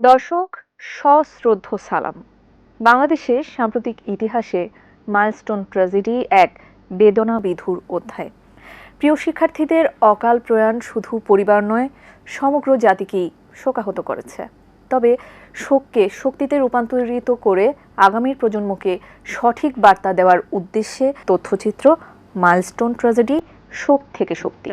দর্শক, সশ্রদ্ধ সালাম। বাংলাদেশের সাম্প্রতিক ইতিহাসে মাইলস্টোন ট্র্যাজেডি এক বেদনা বিধুর অধ্যায়। প্রিয় শিক্ষার্থীদের অকাল প্রয়াণ শুধু পরিবার নয়, সমগ্র জাতিকেই শোকাহত করেছে। তবে শোককে শক্তিতে রূপান্তরিত করে আগামীর প্রজন্মকে সঠিক বার্তা দেওয়ার উদ্দেশ্যে তথ্যচিত্র মাইলস্টোন ট্র্যাজেডি শোক থেকে শক্তি।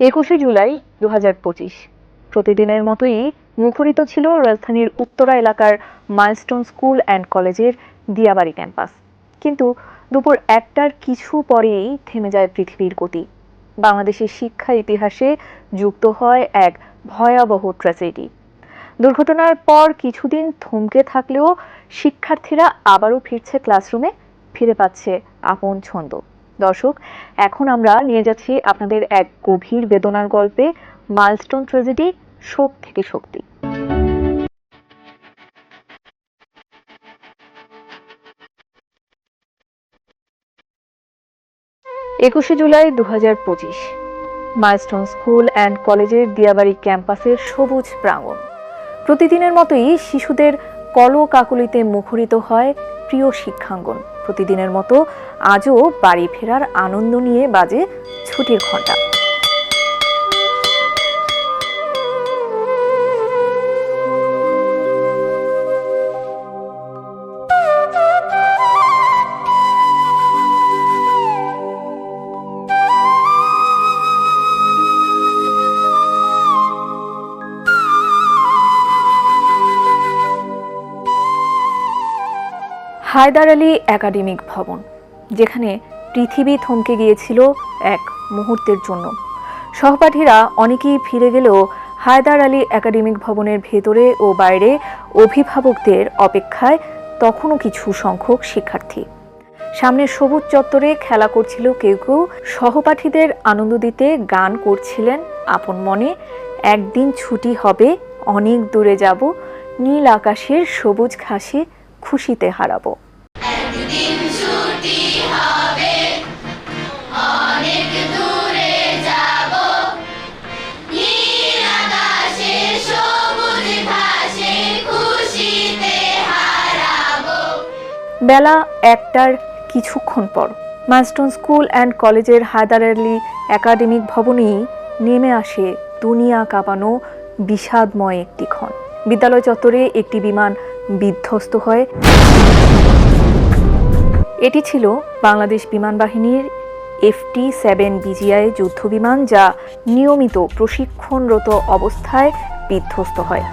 একুশে জুলাই দু প্রতিদিনের মতোই মুখরিত ছিল রাজধানীর উত্তরা এলাকার মাইলস্টোন স্কুল অ্যান্ড কলেজের দিয়াবাড়ি ক্যাম্পাস। কিন্তু দুপুর একটার কিছু পরেই থেমে যায় পৃথিবীর গতি। বাংলাদেশের শিক্ষা ইতিহাসে যুক্ত হয় এক ভয়াবহ ট্র্যাজেডি দুর্ঘটনার পর কিছুদিন থমকে থাকলেও শিক্ষার্থীরা আবারও ফিরছে ক্লাসরুমে ফিরে পাচ্ছে আপন ছন্দ। দর্শক, এখন আমরা নিয়ে যাচ্ছি আপনাদের এক গভীর বেদনার গল্পে, মাইলস্টোন ট্র্যাজেডি, শোক থেকে শক্তি। একুশে জুলাই দু হাজার পঁচিশ, মাইলস্টোন স্কুল অ্যান্ড কলেজের দিয়াবাড়ি ক্যাম্পাসের সবুজ প্রাঙ্গণ। প্রতিদিনের মতোই শিশুদের কল কাকুলিতে মুখরিত হয় প্রিয় শিক্ষাঙ্গন। প্রতিদিনের মতো আজও বাড়ি ফেরার আনন্দ নিয়ে বাজে ছুটির ঘণ্টা হায়দার আলী একাডেমিক ভবন, যেখানে পৃথিবী থমকে গিয়েছিল এক মুহূর্তের জন্য। সহপাঠীরা অনেকেই ফিরে গেলেও হায়দার আলী একাডেমিক ভবনের ভেতরে ও বাইরে অভিভাবকদের অপেক্ষায় তখনও কিছু সংখ্যক শিক্ষার্থী। সামনে সবুজ চত্বরে খেলা করছিল কেউ কেউ। সহপাঠীদের আনন্দ দিতে গান করছিলেন আপন মনে, একদিন ছুটি হবে, অনেক দূরে যাব, নীল আকাশের সবুজ ঘাসে খুশিতে হারাবো। বেলা একটার কিছুক্ষণ পর মাস্টন স্কুল অ্যান্ড কলেজের হায়দার আলী একাডেমিক ভবনেই নেমে আসে দুনিয়া কাঁপানো, বিষাদময় একটি ক্ষণ। বিদ্যালয় চত্বরে একটি বিমান বিধ্বস্ত হয়। এটি ছিল বাংলাদেশ বিমান বাহিনীর এফটি সেভেন বিজিআই যুদ্ধ বিমান যা নিয়মিত প্রশিক্ষণরত অবস্থায় বিধ্বস্ত হয়।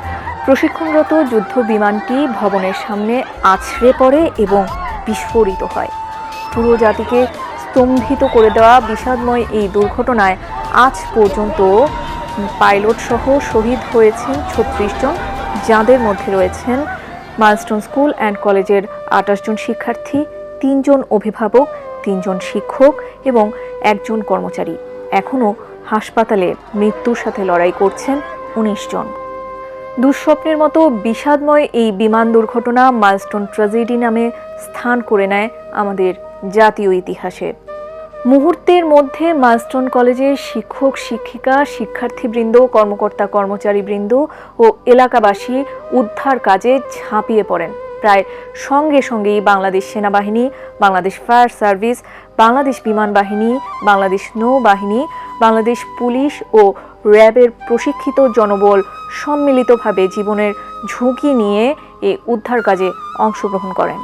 প্রশিক্ষণরত যুদ্ধ বিমানটি ভবনের সামনে আছড়ে পড়ে এবং বিস্ফোরিত হয়। পুরো জাতিকে স্তম্ভিত করে দেওয়া বিষাদময় এই দুর্ঘটনায় আজ পর্যন্ত পাইলট সহ শহীদ হয়েছেন ছত্রিশ জন, যাঁদের মধ্যে রয়েছেন মাইলস্টোন স্কুল অ্যান্ড কলেজের আঠাশ জন শিক্ষার্থী তিনজন অভিভাবক, তিনজন শিক্ষক এবং একজন কর্মচারী। এখনও হাসপাতালে মৃত্যুর সাথে লড়াই করছেন উনিশ জন। দুঃস্বপ্নের মতো বিষাদময় এই বিমান দুর্ঘটনা মাইলস্টোন ট্র্যাজেডি নামে স্থান করে নেয় আমাদের জাতীয় ইতিহাসে। মুহূর্তের মধ্যে মাইলস্টোন কলেজের শিক্ষক, শিক্ষিকা, শিক্ষার্থীবৃন্দ, কর্মকর্তা, কর্মচারীবৃন্দ ও এলাকাবাসী উদ্ধার কাজে ঝাঁপিয়ে পড়েন। প্রায় সঙ্গে সঙ্গেই বাংলাদেশ সেনাবাহিনী, বাংলাদেশ ফায়ার সার্ভিস, বাংলাদেশ বিমান বাহিনী, বাংলাদেশ নৌবাহিনী, বাংলাদেশ পুলিশ ও র্যাবের প্রশিক্ষিত জনবল সম্মিলিতভাবে জীবনের ঝুঁকি নিয়ে এ উদ্ধার কাজে অংশগ্রহণ করেন।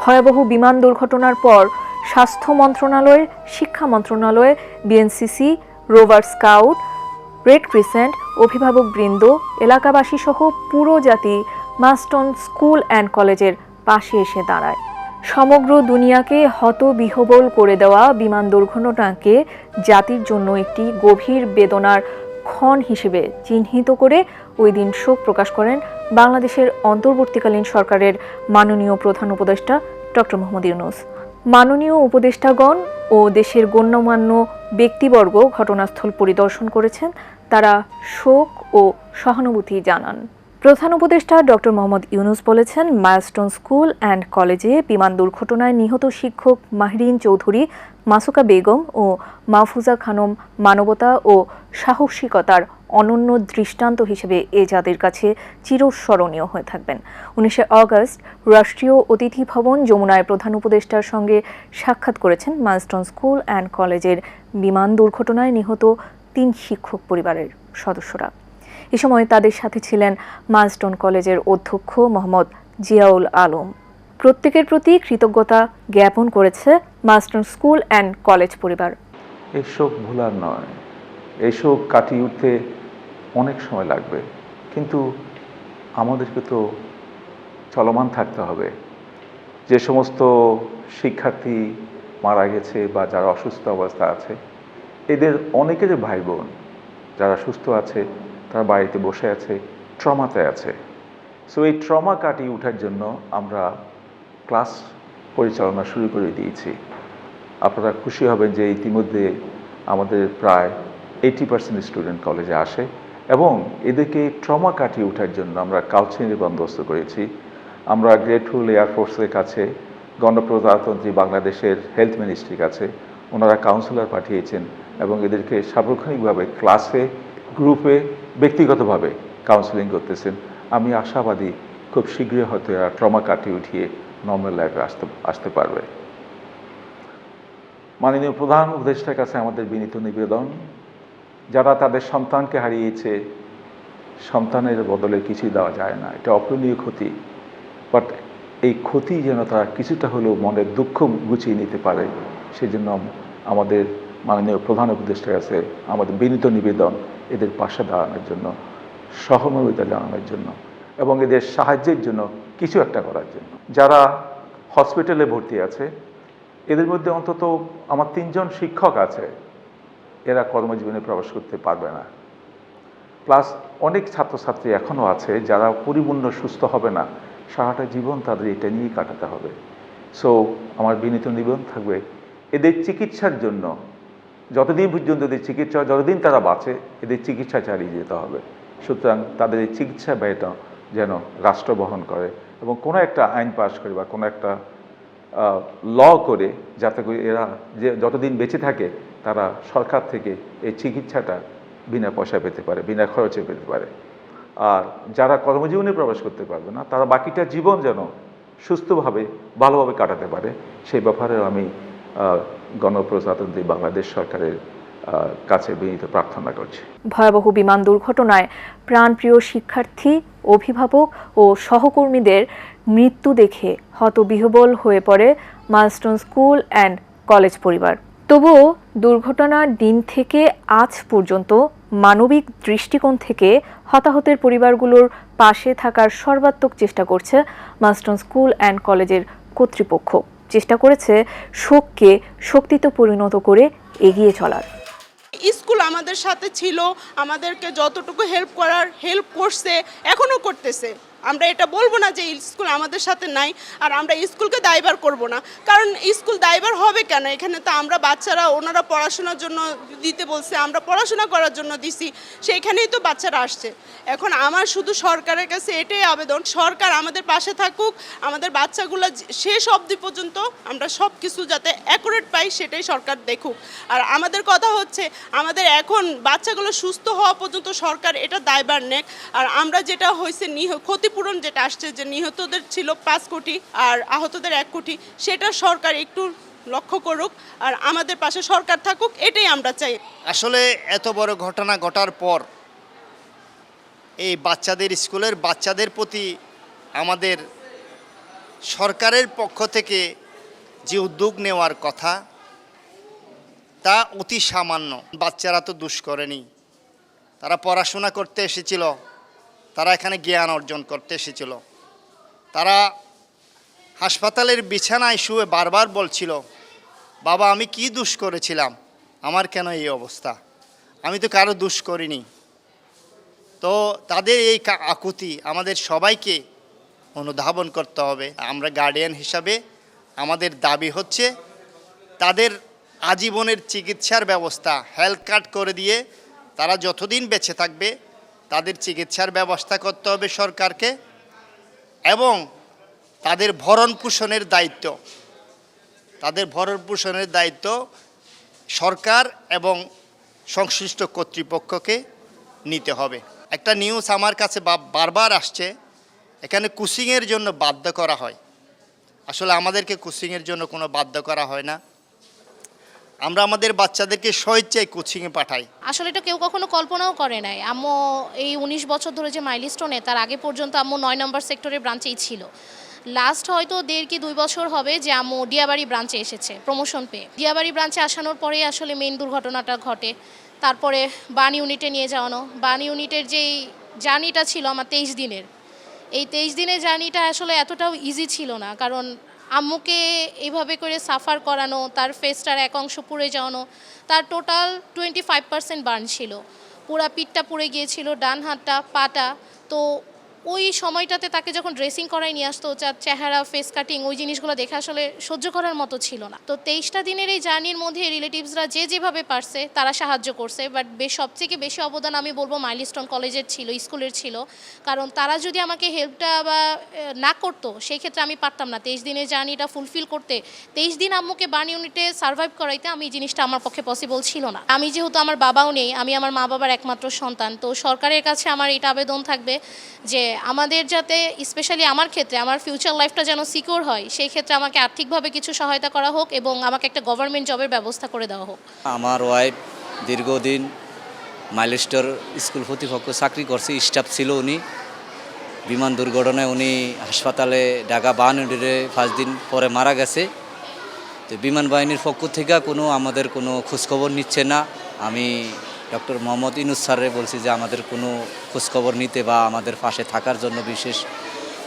ভয়াবহ বিমান দুর্ঘটনার পর স্বাস্থ্য মন্ত্রণালয়, শিক্ষা মন্ত্রণালয়, BNCC, rover scout, red crescent অভিভাবক বৃন্দ এলাকাবাসী সহ পুরো জাতি মাস্টন স্কুল অ্যান্ড কলেজের পাশে এসে দাঁড়ায়। সমগ্র দুনিয়াকে হতবিহবল করে দেওয়া বিমান দুর্ঘটনাকে জাতির জন্য একটি গভীর বেদনার ক্ষণ হিসেবে চিহ্নিত করে ওই দিন শোক প্রকাশ করেন বাংলাদেশের অন্তর্বর্তীকালীন সরকারের মাননীয় প্রধান উপদেষ্টা ডক্টর মোহাম্মদ ইউনুস। মাননীয় উপদেষ্টাগণ ও দেশের গণ্যমান্য ব্যক্তিবর্গ ঘটনাস্থল পরিদর্শন করেছেন। তারা শোক ও সহানুভূতি জানান। প্রধান উপদেষ্টা ডক্টর মোহাম্মদ ইউনুস বলেছেন, মাইলস্টোন স্কুল অ্যান্ড কলেজে বিমান দুর্ঘটনায় নিহত শিক্ষক মাহরিন চৌধুরী, মাসুকা বেগম ও মাহফুজা খানম মানবতা ও সাহসিকতার অনন্য দৃষ্টান্ত হিসেবে এ জাতির কাছে চিরস্মরণীয় হয়ে থাকবেন। উনিশে অগস্ট রাষ্ট্রীয় অতিথি ভবন যমুনায় প্রধান উপদেষ্টার সঙ্গে সাক্ষাৎ করেছেন মাইলস্টোন স্কুল অ্যান্ড কলেজের বিমান দুর্ঘটনায় নিহত তিন শিক্ষক পরিবারের সদস্যরা। এ সময় তাদের সাথে ছিলেন মাইলস্টোন কলেজের অধ্যক্ষ মোহাম্মদ জিয়াউল আলম। প্রত্যেকের প্রতি কৃতজ্ঞতা জ্ঞাপন করেছে মাইলস্টোন স্কুল অ্যান্ড কলেজ পরিবার। শোক ভোলার নয়। শোক কাটিয়ে উঠতে অনেক সময় লাগবে। কিন্তু আমাদেরকে তো চলমান থাকতে হবে। যে সমস্ত শিক্ষার্থী মারা গেছে বা যারা অসুস্থ অবস্থা আছে, এদের অনেকের ভাই বোন যারা সুস্থ আছে তারা বাড়িতে বসে আছে, ট্রমাতে আছে। সো এই ট্রমা কাটিয়ে ওঠার জন্য আমরা ক্লাস পরিচালনা শুরু করে দিয়েছি। আপনারা খুশি হবেন যে ইতিমধ্যে আমাদের প্রায় এইটি পার্সেন্ট স্টুডেন্ট কলেজে আসে এবং এদেরকে ট্রমা কাটিয়ে ওঠার জন্য আমরা কাউন্সিলিংয়ের বন্দোবস্ত করেছি। আমরা গ্রেটফুল এয়ারফোর্সের কাছে, গণপ্রজাতন্ত্রী বাংলাদেশের হেলথ মিনিস্ট্রির কাছে ওনারা কাউন্সিলর পাঠিয়েছেন এবং এদেরকে সার্বক্ষণিকভাবে ক্লাসে গ্রুপে ব্যক্তিগতভাবে কাউন্সিলিং করতেছেন। আমি আশাবাদী খুব শীঘ্রই হয়তো এরা ট্রমা কাটিয়ে উঠিয়ে নর্মাল লাইফে আসতে আসতে পারবে। মাননীয় প্রধান উপদেষ্টার কাছে আমাদের বিনীত নিবেদন, যারা তাদের সন্তানকে হারিয়েছে, সন্তানের বদলে কিছুই দেওয়া যায় না। এটা অপূরণীয় ক্ষতি বাট এই ক্ষতি যেন তারা কিছুটা হলেও মনের দুঃখ গুছিয়ে নিতে পারে, সেজন্য আমাদের মাননীয় প্রধান উপদেষ্টার কাছে আমাদের বিনীত নিবেদন এদের পাশে দাঁড়ানোর জন্য, সহমর্মিতা জানানোর জন্য এবং এদের সাহায্যের জন্য কিছু একটা করার জন্য। যারা হসপিটালে ভর্তি আছে, এদের মধ্যে অন্তত আমার তিনজন শিক্ষক আছে, এরা কর্মজীবনে প্রবেশ করতে পারবে না। প্লাস অনেক ছাত্রছাত্রী এখনও আছে যারা পরিপূর্ণ সুস্থ হবে না, সারাটা জীবন তাদের এটা নিয়েই কাটাতে হবে। সো আমার বিনীত নিবেদন থাকবে, এদের চিকিৎসার জন্য যতদিন পর্যন্ত এদের চিকিৎসা, যতদিন তারা বাঁচে, এদের চিকিৎসা চালিয়ে যেতে হবে। সুতরাং তাদের এই চিকিৎসা ব্যয়টা যেন রাষ্ট্র বহন করে এবং কোনো একটা আইন পাশ করে বা কোনো একটা ল করে যাতে করে এরা যে যতদিন বেঁচে থাকে, তারা সরকার থেকে এই চিকিৎসাটা বিনা পয়সা পেতে পারে, বিনা খরচে পেতে পারে। আর যারা কর্মজীবনে প্রবেশ করতে পারবে না, তারা বাকিটা জীবন যেন সুস্থভাবে, ভালোভাবে কাটাতে পারে। সেই ব্যাপারেও আমি গণপ্রজাতন্ত্রী বাংলাদেশ সরকারের কাছে বিনীত প্রার্থনা করছি। ভয়াবহ বিমান দুর্ঘটনায় প্রাণপ্রিয় শিক্ষার্থী, অভিভাবক ও সহকর্মীদের মৃত্যু দেখে হতবিহবল হয়ে পড়ে মাইলস্টোন স্কুল অ্যান্ড কলেজ পরিবার। তবুও দুর্ঘটনার দিন থেকে আজ পর্যন্ত মানবিক দৃষ্টিকোণ থেকে হতাহতের পরিবারগুলোর পাশে থাকার সর্বাত্মক চেষ্টা করছে মাইলস্টোন স্কুল অ্যান্ড কলেজের কর্তৃপক্ষ। চেষ্টা করেছে শোককে শক্তিতে পরিণত করে এগিয়ে চলার। স্কুল আমাদের সাথে ছিল, আমাদেরকে যতটুকু হেল্প করার হেল্প করছে, এখনও করতেছে। আমরা এটা বলব না যে স্কুল আমাদের সাথে নাই আর আমরা স্কুলকে দায়বার করব না। কারণ স্কুল দায়বার হবে কেন? এখানে তো আমরা বাচ্চারা, ওনারা পড়াশোনার জন্য দিতে বলছে, আমরা পড়াশোনা করার জন্য দিছি, সেইখানেই তো বাচ্চারা আসছে। এখন আমার শুধু সরকারের কাছে এটাই আবেদন, সরকার আমাদের পাশে থাকুক, আমাদের বাচ্চাগুলো শেষ অবধি পর্যন্ত আমরা সব কিছু যাতে অ্যাকুরেট পাই, সেটাই সরকার দেখুক। আর আমাদের কথা হচ্ছে, আমাদের এখন বাচ্চাগুলো সুস্থ হওয়া পর্যন্ত সরকার এটা দায়বার নেক। আর আমরা যেটা হয়েছে নিহ ক্ষতিপূরণ যেটা আসছে, যে নিহতদের ছিল পাঁচ কোটি আর আহতদের এক কোটি, সেটা সরকার একটু লক্ষ্য করুক আর আমাদের পাশে সরকার থাকুক, এটাই আমরা চাই। আসলে এত বড় ঘটনা ঘটার পর এই বাচ্চাদের স্কুলের বাচ্চাদের প্রতি আমাদের সরকারের পক্ষ থেকে যে উদ্যোগ নেওয়ার কথা, তা অতি সামান্য। বাচ্চারা তো দুষ করেনি। তারা পড়াশোনা করতে এসেছিল। তারা এখানে জ্ঞান অর্জন করতে এসেছিল। তারা হাসপাতালের বিছানায় শুয়ে বারবার বলছিল, বাবা, আমি কি দুষ করেছিলাম? আমার কেন এই অবস্থা? আমি তো কারও দুষ করিনি। তো তাদের এই আকুতি আমাদের সবাইকে অনুধাবন করতে হবে। আমরা গার্ডিয়ান হিসাবে আমাদের দাবি হচ্ছে, তাদের আজীবনের চিকিৎসার ব্যবস্থা হেলথ কার্ড করে দিয়ে তারা যতদিন বেঁচে থাকবে তাদের চিকিৎসার ব্যবস্থা করতে হবে সরকারকে এবং তাদের ভরণ পোষণের দায়িত্ব। তাদের ভরণ পোষণের দায়িত্ব সরকার এবং সংশ্লিষ্ট কর্তৃপক্ষকে নিতে হবে। একটা নিউজ আমার কাছে বারবার আসছে, এখানে কুসিংয়ের জন্য বাধ্য করা হয়। আসলে আমাদেরকে কুসিংয়ের জন্য কোনো বাধ্য করা হয় না। আমরা আমাদের বাচ্চাদেরকে স্বেচ্ছায় কোচিংয়ে পাঠাই। আসলে এটা কেউ কখনো কল্পনাও করে নাই। আম্মু, এই উনিশ বছর ধরে যে মাইলস্টোনে তার আগে পর্যন্ত আম্মু নয় নম্বর সেক্টরের ব্রাঞ্চেই ছিল। লাস্ট হয়তো দেড় কি দুই বছর হবে যে আম্মু ডিয়াবাড়ি ব্রাঞ্চে এসেছে প্রমোশন পেয়ে। ডিয়াবাড়ি ব্রাঞ্চে আসানোর পরেই আসলে মেইন দুর্ঘটনাটা ঘটে। তারপরে বান ইউনিটে নিয়ে যাওয়ানো। বান ইউনিটের যেই জার্নিটা ছিল আমার তেইশ দিনের, এই তেইশ দিনের জার্নিটা আসলে এতটাও ইজি ছিল না। কারণ আম্মুকে এইভাবে করে সাফার করানো, তার ফেসটার এক অংশ পুড়ে যাওয়ানো, তার total twenty five percent burn ছিল। পুরা পিঠটা পুড়ে গিয়েছিল, ডান হাতটা, পাটা। তো ওই সময়টাতে তাকে যখন ড্রেসিং করাই নিয়ে আসতো যার চেহারা ফেস কাটিং ওই জিনিসগুলো দেখে আসলে সহ্য করার মতো ছিল না। তো তেইশটা দিনের এই জার্নির মধ্যে রিলেটিভসরা যে যেভাবে পারছে, তারা সাহায্য করছে। বাট বেশ সবথেকে বেশি অবদান আমি বলব মাইলস্টোন কলেজের ছিল, স্কুলের ছিল। কারণ তারা যদি আমাকে হেল্পটা বা না করতো সেই ক্ষেত্রে আমি পারতাম না। তেইশ দিনের জার্নিটা ফুলফিল করতে, তেইশ দিন আম্মুকে বার্ন ইউনিটে সার্ভাইভ করাইতে আমি এই জিনিসটা আমার পক্ষে পসিবল ছিল না। আমি যেহেতু আমার বাবাও নেই, আমি আমার মা বাবার একমাত্র সন্তান, তো সরকারের কাছে আমার এটা আবেদন থাকবে যে আমাদের যাতে স্পেশালি আমার ক্ষেত্রে, আমার ফিউচার লাইফটা যেন সিকিউর হয়, সেই ক্ষেত্রে আমাকে আর্থিকভাবে কিছু সহায়তা করা হোক এবং আমাকে একটা গভর্নমেন্ট জবের ব্যবস্থা করে দেওয়া হোক। আমার ওয়াইফ দীর্ঘদিন মাইলস্টোর স্কুল প্রতিপক্ষ চাকরি করছে স্টাফ ছিল উনি। বিমান দুর্ঘটনায় উনি হাসপাতালে ঢাকা বাহানুডিরে পাঁচ দিন পরে মারা গেছে। তো বিমান বাহিনীর পক্ষ থেকে কোনো আমাদের কোনো খোঁজখবর নিচ্ছে না। আমি ডক্টর মোহাম্মদ ইনুস স্যারে বলছি যে আমাদের কোনো খোঁজখবর নিতে বা আমাদের পাশে থাকার জন্য বিশেষ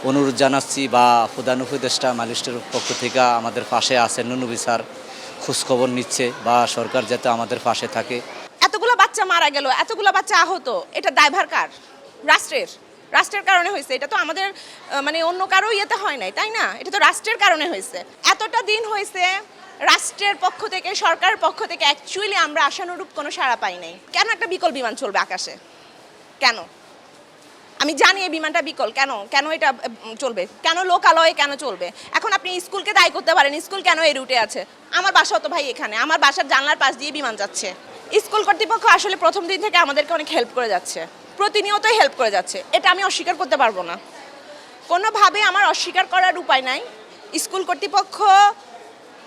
অনুরোধ জানাচ্ছি বা প্রধান উপদেষ্টা মালিস্টের পক্ষ থেকে আমাদের পাশে আছেন নুনুবি স্যার, খোঁজখবর নিচ্ছে বা সরকার যাতে আমাদের পাশে থাকে। এতগুলো বাচ্চা মারা গেল, এতগুলো বাচ্চা আহত, এটা দায়ভার কার? রাষ্ট্রের। রাষ্ট্রের কারণে হয়েছে। এটা তো আমাদের মানে অন্য কারও ইয়েতে হয় নাই, তাই না? এটা তো রাষ্ট্রের কারণে হয়েছে। এতটা দিন হয়েছে রাষ্ট্রের পক্ষ থেকে, সরকারের পক্ষ থেকে অ্যাকচুয়ালি আমরা আশানুরূপ কোনো সাড়া পাই নাই। কেন একটা বিকল বিমান চলবে আকাশে? কেন? আমি জানি এই বিমানটা বিকল। কেন? কেন এটা চলবে? কেন লোকালয়ে কেন চলবে? এখন আপনি স্কুলকে দায়ী করতে পারেন। স্কুল কেন এই রুটে আছে? আমার বাসা তো ভাই এখানে। আমার বাসার জানলার পাশ দিয়ে বিমান যাচ্ছে। স্কুল কর্তৃপক্ষ আসলে প্রথম দিন থেকে আমাদেরকে অনেক হেল্প করে যাচ্ছে। প্রতিনিয়তই হেল্প করে যাচ্ছে। এটা আমি অস্বীকার করতে পারব না। কোনোভাবে আমার অস্বীকার করার উপায় নাই। স্কুল কর্তৃপক্ষ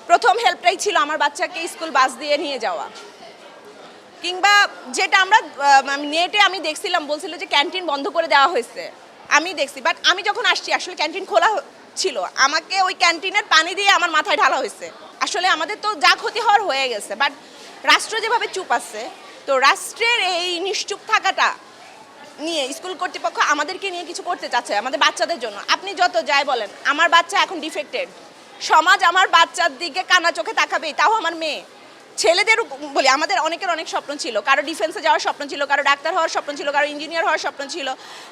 প্রথম হেল্পটাই ছিল আমার বাচ্চাকে স্কুল বাস দিয়ে নিয়ে যাওয়া। কিংবা যেটা আমরা নেটে আমি দেখছিলাম, বলছিল যে ক্যান্টিন বন্ধ করে দেওয়া হয়েছে। আমি দেখছি বাট আমি যখন আসছি, আসলে ক্যান্টিন খোলা ছিল। আমাকে ওই ক্যান্টিনের পানি দিয়ে আমার মাথায় ঢালা হয়েছে। আসলে আমাদের তো যা ক্ষতি হওয়ার হয়ে গেছে বাট রাষ্ট্র যেভাবে চুপ আছে, তো রাষ্ট্রের এই নিশ্চুপ থাকাটা নিয়ে স্কুল কর্তৃপক্ষ আমাদেরকে নিয়ে কিছু করতে চাচ্ছে, আমাদের বাচ্চাদের জন্য। আপনি যত যাই বলেন, আমার বাচ্চা এখন ডিফেক্টেড সমাজ আমার বাচ্চার দিকে কানা চোখে তাকাবেই, তাও আমার মেয়ে। ছেলেদের বলি, আমাদের অনেকের অনেক স্বপ্ন ছিল। কারও ডিফেন্সে যাওয়ার স্বপ্ন ছিল, কারও ডাক্তার হওয়ার স্বপ্ন ছিল, কারও ইঞ্জিনিয়ার হওয়ার স্বপ্ন ছিল।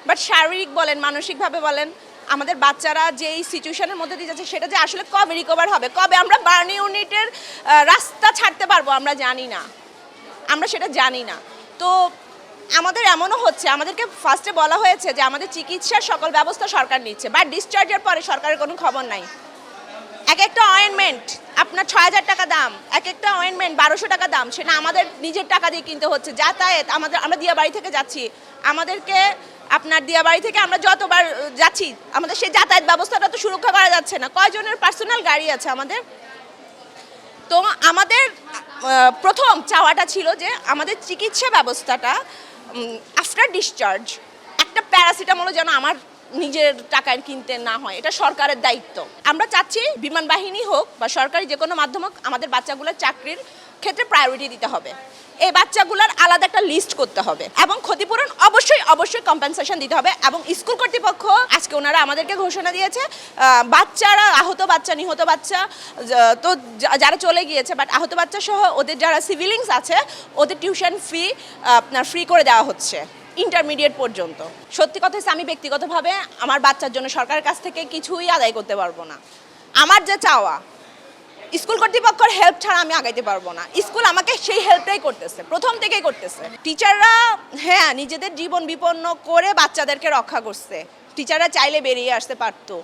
বাট শারীরিক বলেন, মানসিকভাবে বলেন, আমাদের বাচ্চারা যে এই সিচুয়েশনের মধ্যে দিয়ে যাচ্ছে, সেটা যে আসলে কবে রিকভার হবে, কবে আমরা বার্ন ইউনিটের রাস্তা ছাড়তে পারব, আমরা জানি না। আমরা সেটা জানি না। তো আমাদের এমনও হচ্ছে, আমাদেরকে ফার্স্টে বলা হয়েছে যে আমাদের চিকিৎসার সকল ব্যবস্থা সরকার নিচ্ছে বা ডিসচার্জের পরে সরকারের কোনো খবর নাই। এক একটা অয়েনমেন্ট আপনার ছয় হাজার টাকা দাম, এক একটা অয়েনমেন্ট বারোশো টাকা দাম, সেটা আমাদের নিজের টাকা দিয়ে কিনতে হচ্ছে। যাতায়াত আমাদের, আমরা দিয়াবাড়ি থেকে যাচ্ছি, আমাদেরকে আপনার দিয়াবাড়ি থেকে আমরা যতবার যাচ্ছি, আমাদের সেই যাতায়াত ব্যবস্থাটা তো সুরক্ষা করা যাচ্ছে না। কয়জনের পার্সোনাল গাড়ি আছে আমাদের? তো আমাদের প্রথম চাওয়াটা ছিল যে আমাদের চিকিৎসা ব্যবস্থাটা আফটার ডিসচার্জ একটা প্যারাসিটামলও যেন আমার নিজের টাকায় কিনতে না হয়, এটা সরকারের দায়িত্ব। আমরা চাচ্ছি বিমান বাহিনী হোক বা সরকারি যে কোনো মাধ্যম হোক, আমাদের বাচ্চাগুলোর চাকরির ক্ষেত্রে প্রায়োরিটি দিতে হবে। এই বাচ্চাগুলোর আলাদা একটা লিস্ট করতে হবে। এবং ক্ষতিপূরণ অবশ্যই অবশ্যই কম্পেনসেশন দিতে হবে। এবং স্কুল কর্তৃপক্ষ, আজকে ওনারা আমাদেরকে ঘোষণা দিয়েছে বাচ্চারা, আহত বাচ্চা, নিহত বাচ্চা তো যারা চলে গিয়েছে বাট আহত বাচ্চা সহ ওদের যারা সিভিলিংস আছে, ওদের টিউশন ফি আপনার ফ্রি করে দেওয়া হচ্ছে ইন্টারমিডিয়েট পর্যন্ত। সত্যি কথা হচ্ছে, আমি ব্যক্তিগতভাবে আমার বাচ্চার জন্য সরকারের কাছ থেকে কিছুই আদায় করতে পারব না। আমার যে চাওয়া স্কুল কর্তৃপক্ষের হেল্প ছাড়া আমি আগাইতে পারব না। স্কুল আমাকে সেই হেল্পটাই করতেছে, প্রথম থেকেই করতেছে। টিচাররা হ্যাঁ নিজেদের জীবন বিপন্ন করে বাচ্চাদেরকে রক্ষা করছে। টিচাররা চাইলে বেরিয়ে আসতে পারতো,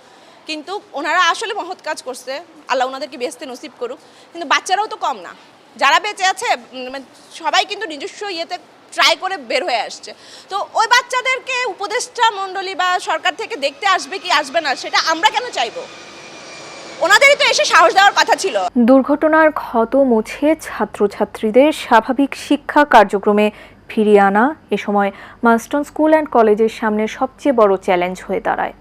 কিন্তু ওনারা আসলে মহৎ কাজ করছে। আল্লাহ ওনাদেরকে বেসতে নসিব করুক। কিন্তু বাচ্চারাও তো কম না। যারা বেঁচে আছে মানে সবাই কিন্তু নিজস্ব ইয়েতে ট্রাই করে বের হয়ে আসছে। তো ওই বাচ্চাদেরকে উপদেষ্টা মণ্ডলী বা সরকার থেকে দেখতে আসবে কি আসবে না, সেটা আমরা কেন চাইব? ওনাদেরই তো এসে সাহস দেওয়ার কথা ছিল। দুর্ঘটনার ক্ষত মুছে ছাত্রছাত্রীদের স্বাভাবিক শিক্ষা কার্যক্রমে ফিরিয়ে আনা এ সময় মাস্টন স্কুল অ্যান্ড কলেজের সামনে সবচেয়ে বড় চ্যালেঞ্জ হয়ে দাঁড়ায়।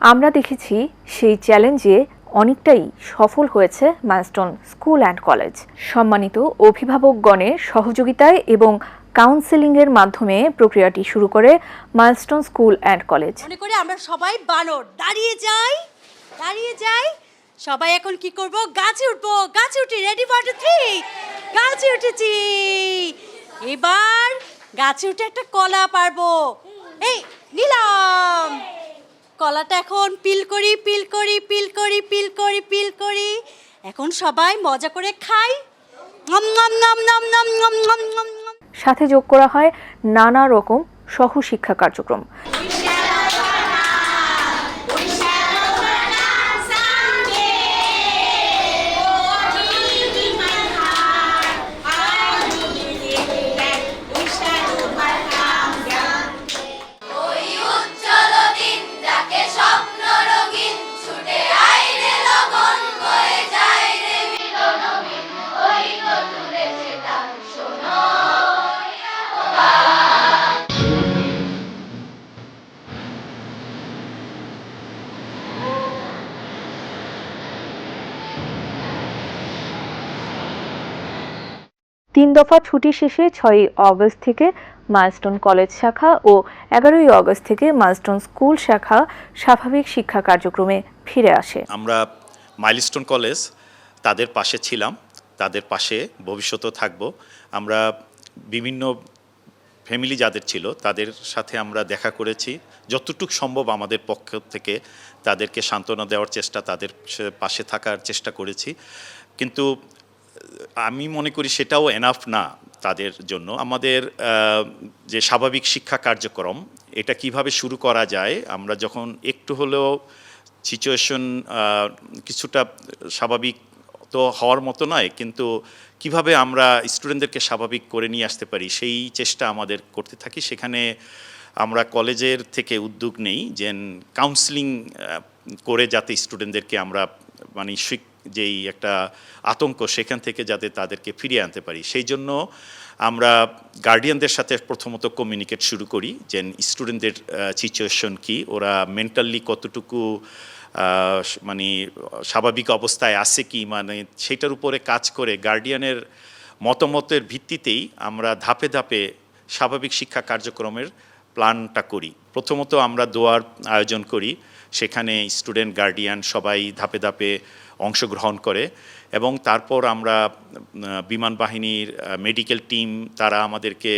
আমরা দেখেছি সেই চ্যালেঞ্জে অনেকটাই সফল হয়েছে মাস্টন স্কুল অ্যান্ড কলেজ। সম্মানিত অভিভাবকগণের সহযোগিতায় এবং কাউন্সেলিংয়ের মাধ্যমে প্রক্রিয়াটি শুরু করে মাইলস্টোন স্কুল অ্যান্ড কলেজ। মনে করে আমরা সবাই বানর। দাঁড়িয়ে যাই দাঁড়িয়ে যাই সবাই এখন কি করব? গাছে উঠবো। গাছে উঠি রেডি ফর থ্রি গাছে উঠেছি। এবার গাছে উঠে একটা কলা পারব। এই, নিলাম। কলাটা এখন পিল করি পিল করি পিল করি পিল করি পিল করি। এখন সবাই মজা করে খাই। সাথে যোগ করা হয় নানা রকম সহশিক্ষা কার্যক্রম। তিন দফা ছুটি শেষে ছয়ই অগস্ট থেকে মাইলস্টোন কলেজ শাখা ও এগারোই অগস্ট থেকে মাইলস্টোন স্কুল শাখা স্বাভাবিক শিক্ষা কার্যক্রমে ফিরে আসে। আমরা মাইলস্টোন কলেজ তাদের পাশে ছিলাম, তাদের পাশে ভবিষ্যতেও থাকব। আমরা বিভিন্ন ফ্যামিলি যাদের ছিল তাদের সাথে আমরা দেখা করেছি। যতটুকু সম্ভব আমাদের পক্ষ থেকে তাদেরকে সান্ত্বনা দেওয়ার চেষ্টা, তাদের পাশে থাকার চেষ্টা করেছি। কিন্তু আমি মনে করি সেটাও এনাফ না তাদের জন্য। আমাদের যে স্বাভাবিক শিক্ষা কার্যক্রম, এটা কীভাবে শুরু করা যায়, আমরা যখন একটু হলেও সিচুয়েশন কিছুটা স্বাভাবিক তো হওয়ার মতো নয়, কিন্তু কীভাবে আমরা স্টুডেন্টদেরকে স্বাভাবিক করে নিয়ে আসতে পারি, সেই চেষ্টা আমাদের করতে থাকি। সেখানে আমরা কলেজের থেকে উদ্যোগ নেই যে কাউন্সিলিং করে যাতে স্টুডেন্টদেরকে আমরা মানে যেই একটা আতঙ্ক সেখান থেকে যাতে তাদেরকে ফিরিয়ে আনতে পারি। সেই জন্য আমরা গার্ডিয়ানদের সাথে প্রথমত কমিউনিকেট শুরু করি যে স্টুডেন্টদের সিচুয়েশন কি? ওরা মেন্টালি কতটুকু মানে স্বাভাবিক অবস্থায় আছে কি? মানে সেটার উপরে কাজ করে গার্ডিয়ানের মতামতের ভিত্তিতেই আমরা ধাপে ধাপে স্বাভাবিক শিক্ষা কার্যক্রমের প্ল্যানটা করি। প্রথমত আমরা দোয়ার আয়োজন করি। সেখানে স্টুডেন্ট গার্ডিয়ান সবাই ধাপে ধাপে অংশগ্রহণ করে এবং তারপর আমরা বিমান বাহিনীর মেডিকেল টিম তারা আমাদেরকে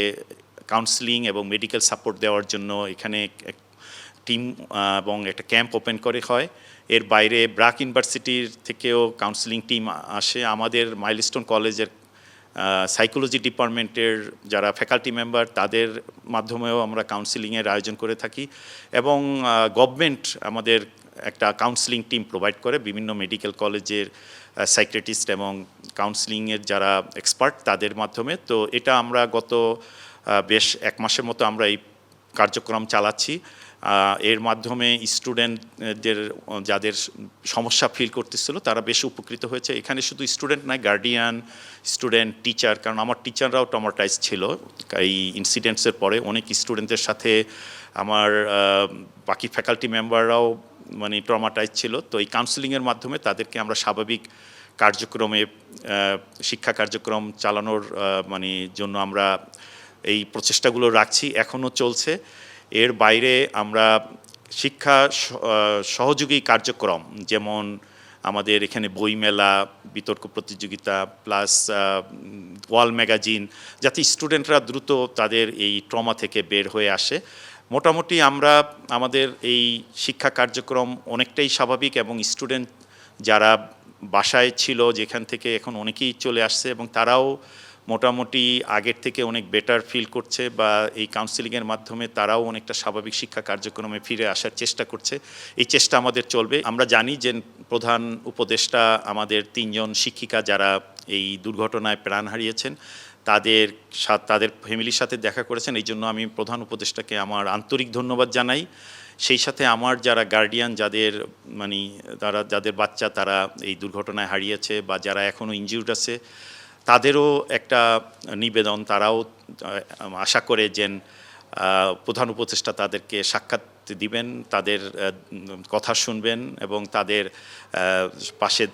কাউন্সিলিং এবং মেডিকেল সাপোর্ট দেওয়ার জন্য এখানে টিম এবং একটা ক্যাম্প ওপেন করে হয়। এর বাইরে ব্রাক ইউনিভার্সিটির থেকেও কাউন্সিলিং টিম আসে। আমাদের মাইলস্টোন কলেজের সাইকোলজি ডিপার্টমেন্টের যারা ফ্যাকাল্টি মেম্বার তাদের মাধ্যমেও আমরা কাউন্সিলিংয়ের আয়োজন করে থাকি। এবং গভর্নমেন্ট আমাদের একটা কাউন্সিলিং টিম প্রোভাইড করে। বিভিন্ন মেডিকেল কলেজের সাইক্রেটিস্ট এবং কাউন্সিলিংয়ের যারা এক্সপার্ট তাদের মাধ্যমে। তো এটা আমরা গত বেশ এক মাসের মতো আমরা এই কার্যক্রম চালাচ্ছি। এর মাধ্যমে স্টুডেন্টদের যাদের সমস্যা ফিল করতেছিল, তারা বেশ উপকৃত হয়েছে। এখানে শুধু স্টুডেন্ট নয় গার্ডিয়ান স্টুডেন্ট টিচার কারণ আমার টিচাররাও টমাটাইজ ছিল। এই ইনসিডেন্টসের পরে অনেক স্টুডেন্টদের সাথে আমার বাকি ফ্যাকাল্টি মেম্বাররাও মানে ট্রমাটাইজ ছিল। তো এই কাউন্সিলিংয়ের মাধ্যমে তাদেরকে আমরা স্বাভাবিক কার্যক্রমে শিক্ষা কার্যক্রম চালানোর মানে জন্য আমরা এই প্রচেষ্টাগুলো রাখছি। এখনও চলছে। এর বাইরে আমরা শিক্ষা সহযোগী কার্যক্রম, যেমন আমাদের এখানে বইমেলা, বিতর্ক প্রতিযোগিতা, প্লাস ওয়াল ম্যাগাজিন, যাতে স্টুডেন্টরা দ্রুত তাদের এই ট্রমা থেকে বের হয়ে আসে। মোটামুটি আমরা আমাদের এই শিক্ষা কার্যক্রম অনেকটাই স্বাভাবিক এবং স্টুডেন্ট যারা বাসায় ছিল, যেখান থেকে এখন অনেকেই চলে আসছে এবং তারাও মোটামুটি আগের থেকে অনেক বেটার ফিল করছে বা এই কাউন্সিলিংয়ের মাধ্যমে তারাও অনেকটা স্বাভাবিক শিক্ষা কার্যক্রমে ফিরে আসার চেষ্টা করছে। এই চেষ্টা আমাদের চলবে। আমরা জানি যে প্রধান উপদেষ্টা আমাদের তিনজন শিক্ষিকা যারা এই দুর্ঘটনায় প্রাণ হারিয়েছেন, তাদের তাদের ফ্যামিলির সাথে দেখা করেছেন। এই জন্য আমি প্রধান উপদেষ্টাকে আমার আন্তরিক ধন্যবাদ জানাই। সেই সাথে আমার যারা গার্ডিয়ান যাদের মানে তারা, যাদের বাচ্চা তারা এই দুর্ঘটনায় হারিয়েছে বা যারা এখনও ইনজিউর্ড আছে তাদেরও একটা নিবেদন, তারাও আশা করে যে প্রধান উপদেষ্টা তাদেরকে সাক্ষাৎ দিবেন, তাদের কথা শুনবেন এবং তাদের পাশে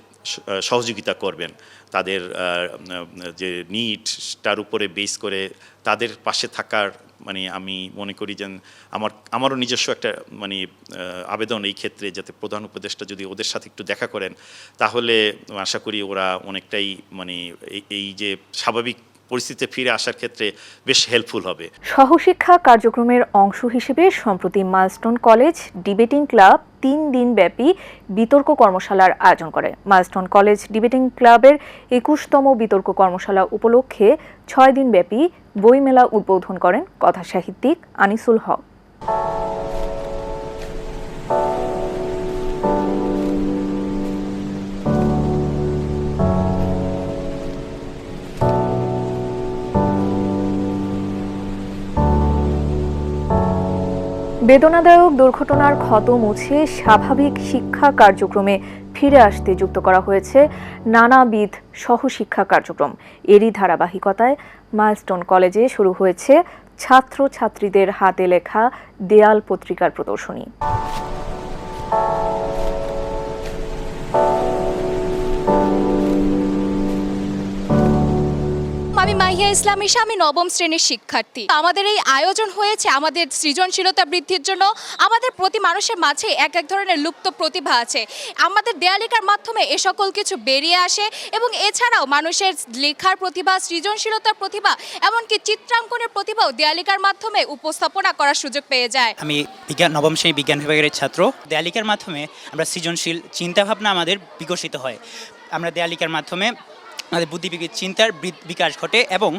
সহযোগিতা করবেন। তাদের যে নিট তার উপরে বেস করে তাদের পাশে থাকার মানে আমি মনে করি যে আমার, আমারও নিজস্ব একটা মানে আবেদন এই ক্ষেত্রে যাতে প্রধান উপদেষ্টা যদি ওদের সাথে একটু দেখা করেন, তাহলে আশা করি ওরা অনেকটাই মানে এই- এই যে স্বাভাবিক পরিস্থিতিতে ফিরে আসার ক্ষেত্রে বেশ হেল্পফুল হবে। সহশিক্ষা কার্যক্রমের অংশ হিসেবে সম্প্রতি মাইলস্টোন কলেজ ডিবেটিং ক্লাব তিন দিন ব্যাপী বিতর্ক কর্মশালার আয়োজন করে। মাইলস্টোন কলেজ ডিবেটিং ক্লাবের একুশতম বিতর্ক কর্মশালা উপলক্ষে ছয় দিন ব্যাপী বইমেলা উদ্বোধন করেন কথা সাহিত্যিক আনিসুল হক। বেদনাদায়ক দুর্ঘটনার ক্ষত মুছে স্বাভাবিক শিক্ষা কার্যক্রমে ফিরে আসতে যুক্ত করা হয়েছে নানাবিধ সহশিক্ষা কার্যক্রম। এরই ধারাবাহিকতায় মাইলস্টোন কলেজে শুরু হয়েছে ছাত্র ছাত্রীদের হাতে লেখা দেয়াল পত্রিকার প্রদর্শনী। আমি মাহিয়া ইসলাম ঈশা আমি নবম শ্রেণির শিক্ষার্থী। আমাদের এই আয়োজন হয়েছে আমাদের সৃজনশীলতা বৃদ্ধির জন্য। আমাদের প্রতি মানুষের মাঝে এক এক ধরনের লুপ্ত প্রতিভা আছে। আমাদের দেয়ালিকার মাধ্যমে এ সকল কিছু বেরিয়ে আসে এবং এছাড়াও মানুষের লেখার প্রতিভা, সৃজনশীলতার প্রতিভা, এমনকি চিত্রাঙ্কনের প্রতিভাও দেয়ালিকার মাধ্যমে উপস্থাপনা করার সুযোগ পেয়ে যায়। আমি বিজ্ঞান, নবম শ্রেণি বিজ্ঞান বিভাগের ছাত্র। দেয়ালিকার মাধ্যমে আমরা সৃজনশীল চিন্তাভাবনা আমাদের বিকশিত হয়। আমরা দেয়ালিকার মাধ্যমে আমাদের বুদ্ধিবীকের চিন্তার বিকাশ ঘটে এবং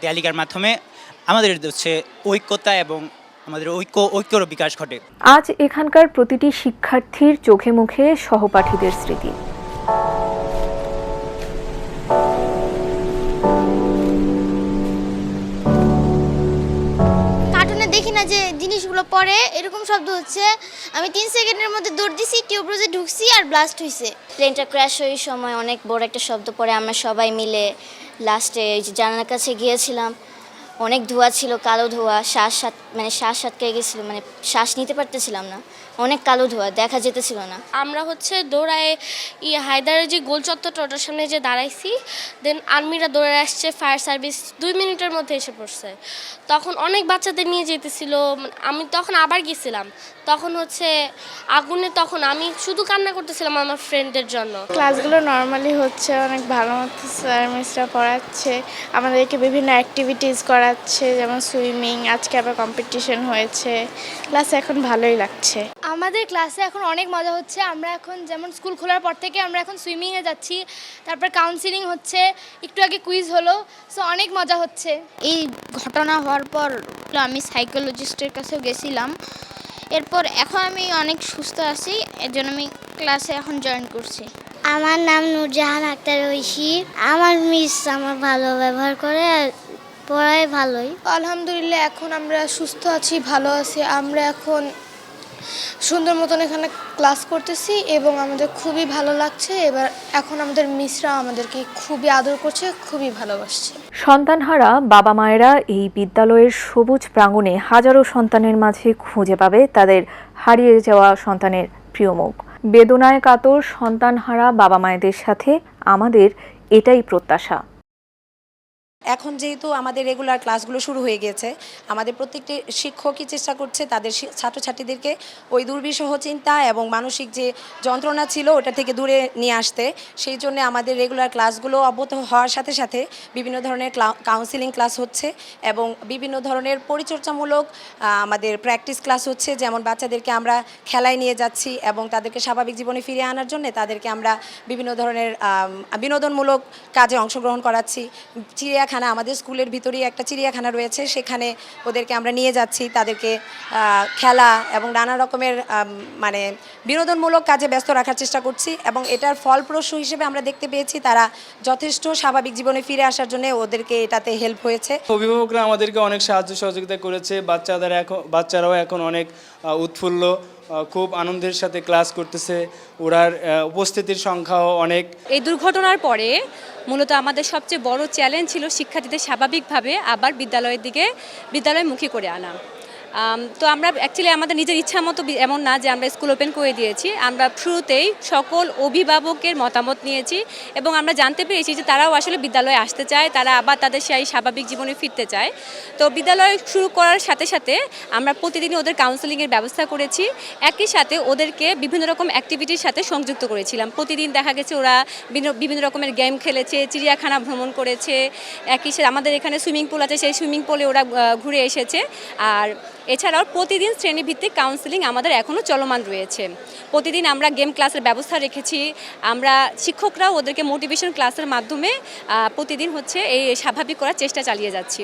দেয়ালিকার মাধ্যমে আমাদের হচ্ছে ঐক্যতা এবং আমাদের ঐক্য, ঐক্যর বিকাশ ঘটে। আজ এখানকার প্রতিটি শিক্ষার্থীর চোখে মুখে সহপাঠীদের স্মৃতি। জিনিসগুলো পরে এরকম শব্দ হচ্ছে। আমি তিন সেকেন্ডের মধ্যে দৌড় দিছি, টিউবরোজে ঢুকছি আর ব্লাস্ট হয়েছে প্লেনটা ক্র্যাশ হয়ে সময় অনেক বড় একটা শব্দ পরে আমরা সবাই মিলে লাস্টে জানালার কাছে গিয়েছিলাম। অনেক ধোঁয়া ছিল, কালো ধোঁয়া, শ্বাস মানে শ্বাস আটকে গেছিল মানে শ্বাস নিতে পারতেছিলাম না। অনেক কালো ধোঁয়া দেখা যেতেছিল না। আমরা হচ্ছে দৌড়ায় ই হায়দারের যে গোল চত্বরটা ওটার সামনে যে দাঁড়াইছি দেন আর্মিরা দৌড়ে আসছে ফায়ার সার্ভিস দুই মিনিটের মধ্যে এসে পড়ছে। তখন অনেক বাচ্চাদের নিয়ে যেতেছিল মানে আমি তখন আবার গেছিলাম। তখন হচ্ছে আগুনে তখন আমি শুধু কান্না করতেছিলাম আমার ফ্রেন্ডদের জন্য। ক্লাসগুলো নর্মালি হচ্ছে অনেক ভালো মতো স্যার মিসরা পড়াচ্ছে আমাদেরকে বিভিন্ন অ্যাক্টিভিটিস করাচ্ছে যেমন সুইমিং আজকে আবার কম্পিটিশন হয়েছে ক্লাস এখন ভালোই লাগছে। আমাদের ক্লাসে এখন অনেক মজা হচ্ছে। আমরা এখন যেমন স্কুল খোলার পর থেকে আমরা এখন সুইমিংয়ে যাচ্ছি তারপর কাউন্সিলিং হচ্ছে একটু আগে কুইজ হলো সো অনেক মজা হচ্ছে। এই ঘটনা হওয়ার পর আমি সাইকোলজিস্টের কাছেও গেছিলাম। এরপর এখন আমি অনেক সুস্থ আছি এর জন্য আমি ক্লাসে এখন জয়েন করছি। আমার নাম নূরজাহান আক্তার ঐশী। আমার মিস আমার ভালো ব্যবহার করে আর পড়ায় ভালোই। আলহামদুলিল্লাহ এখন আমরা সুস্থ আছি ভালো আছি। আমরা এখন সুন্দর মতন এখানে ক্লাস করতেছি এবং আমাদের খুবই ভালো লাগছে। এবার এখন আমাদের মিসরা আমাদেরকে খুবই আদর করছে, খুবই ভালোবাসছে। সন্তানহারা বাবা মায়েরা এই বিদ্যালয়ের সবুজ প্রাঙ্গণে হাজারো সন্তানের মাঝে খুঁজে পাবে তাদের হারিয়ে যাওয়া সন্তানের প্রিয় মুখ। বেদনায় কাতর সন্তানহারা বাবা মায়েদের সাথে আমাদের এটাই প্রত্যাশা। এখন যেহেতু আমাদের রেগুলার ক্লাসগুলো শুরু হয়ে গিয়েছে আমাদের প্রত্যেকটি শিক্ষকই চেষ্টা করছে তাদের ছাত্রছাত্রীদেরকে ওই দুর্বিষহ চিন্তা এবং মানসিক যে যন্ত্রণা ছিল ওটা থেকে দূরে নিয়ে আসতে। সেই জন্য আমাদের রেগুলার ক্লাসগুলো অব্যাহত হওয়ার সাথে সাথে বিভিন্ন ধরনের কাউন্সিলিং ক্লাস হচ্ছে এবং বিভিন্ন ধরনের পরিচর্যামূলক আমাদের প্র্যাকটিস ক্লাস হচ্ছে। যেমন বাচ্চাদেরকে আমরা খেলায় নিয়ে যাচ্ছি এবং তাদেরকে স্বাভাবিক জীবনে ফিরিয়ে আনার জন্য তাদেরকে আমরা বিভিন্ন ধরনের বিনোদনমূলক কাজে অংশগ্রহণ করাচ্ছি। চিড়িয়াখানা আমাদের স্কুলের ভিতরেই একটা চিড়িয়াখানা রয়েছে। সেখানে ওদেরকে আমরা নিয়ে যাচ্ছি, তাদেরকে খেলা এবং নানা রকমের মানে বিনোদনমূলক কাজে ব্যস্ত রাখার চেষ্টা করছি এবং এটার ফলপ্রসূ হিসেবে আমরা দেখতে পেয়েছি তারা যথেষ্ট স্বাভাবিক জীবনে ফিরে আসার জন্য ওদেরকে এটাতে হেল্প হয়েছে। অভিভাবকরা আমাদেরকে অনেক সাহায্য সহযোগিতা করেছে, বাচ্চাদের এখন, বাচ্চারাও এখন অনেক উৎফুল্ল। খুব আনন্দের সাথে ক্লাস করতেছে। ওরার উপস্থিতির সংখ্যাও অনেক। এই দুর্ঘটনার পরে মূলত আমাদের সবচেয়ে বড় চ্যালেঞ্জ ছিল শিক্ষার্থীদের স্বাভাবিকভাবে আবার বিদ্যালয়ের দিকে বিদ্যালয়মুখী করে আনা। তো আমরা অ্যাকচুয়ালি আমাদের নিজের ইচ্ছা মতো এমন না যে আমরা স্কুল ওপেন করে দিয়েছি। আমরা শুরুতেই সকল অভিভাবকের মতামত নিয়েছি এবং আমরা জানতে পেরেছি যে তারাও আসলে বিদ্যালয়ে আসতে চায়, তারা আবার তাদের সেই স্বাভাবিক জীবনে ফিরতে চায়। তো বিদ্যালয় শুরু করার সাথে সাথে আমরা প্রতিদিনই ওদের কাউন্সেলিংয়ের ব্যবস্থা করেছি। একই সাথে ওদেরকে বিভিন্ন রকম অ্যাক্টিভিটির সাথে সংযুক্ত করেছিলাম। প্রতিদিন দেখা গেছে ওরা বিভিন্ন রকমের গেম খেলেছে, চিড়িয়াখানা ভ্রমণ করেছে। একই সাথে আমাদের এখানে সুইমিং পুল আছে, সেই সুইমিং পুলে ওরা ঘুরে এসেছে। আর এছাড়াও প্রতিদিন শ্রেণীভিত্তিক কাউন্সেলিং আমাদের এখনও চলমান রয়েছে। প্রতিদিন আমরা গেম ক্লাসের ব্যবস্থা রেখেছি। আমরা শিক্ষকরাও ওদেরকে মোটিভেশন ক্লাসের মাধ্যমে প্রতিদিন হচ্ছে এই স্বাভাবিক করার চেষ্টা চালিয়ে যাচ্ছি।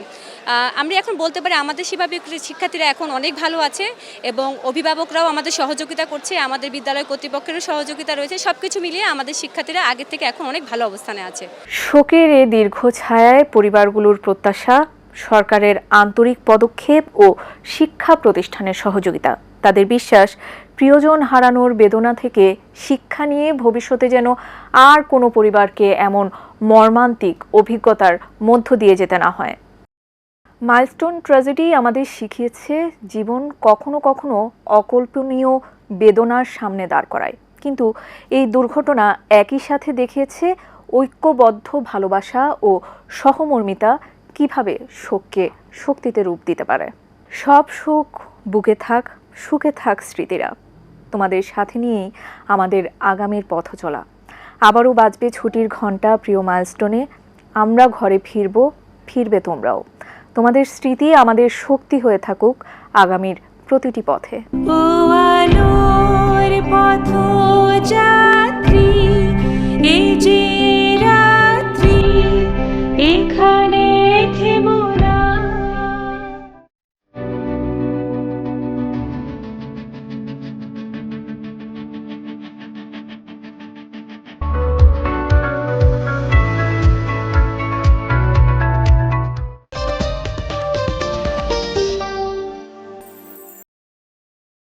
আমরা এখন বলতে পারি আমাদের স্বাভাবিক শিক্ষার্থীরা এখন অনেক ভালো আছে এবং অভিভাবকরাও আমাদের সহযোগিতা করছে, আমাদের বিদ্যালয় কর্তৃপক্ষেরও সহযোগিতা রয়েছে। সব কিছু মিলিয়ে আমাদের শিক্ষার্থীরা আগের থেকে এখন অনেক ভালো অবস্থানে আছে। শোকের এ দীর্ঘ ছায়ায় পরিবারগুলোর প্রত্যাশা সরকারের আন্তরিক পদক্ষেপ ও শিক্ষা প্রতিষ্ঠানের সহযোগিতা। তাদের বিশ্বাস, প্রিয়জন হারানোর বেদনা থেকে শিক্ষা নিয়ে ভবিষ্যতে যেন আর কোনো পরিবারকে এমন মর্মান্তিক অভিজ্ঞতার মধ্য দিয়ে যেতে না হয়। মাইলস্টোন ট্র্যাজেডি আমাদের শিখিয়েছে, জীবন কখনো কখনো অকল্পনীয় বেদনার সামনে দাঁড় করায়। কিন্তু এই দুর্ঘটনা একই সাথে দেখিয়েছে ঐক্যবদ্ধ ভালোবাসা ও সহমর্মিতা কীভাবে শোককে শক্তিতে রূপ দিতে পারে? সব সুখ বুকে থাক, সুখে থাক স্মৃতিরা। তোমাদের সাথে নিয়েই আমাদের আগামীর পথ চলা। আবারও বাজবে ছুটির ঘণ্টা প্রিয় মাইলস্টোনে। আমরা ঘরে ফিরব, ফিরবে তোমরাও। তোমাদের স্মৃতি আমাদের শক্তি হয়ে থাকুক আগামীর প্রতিটি পথে। এখানে to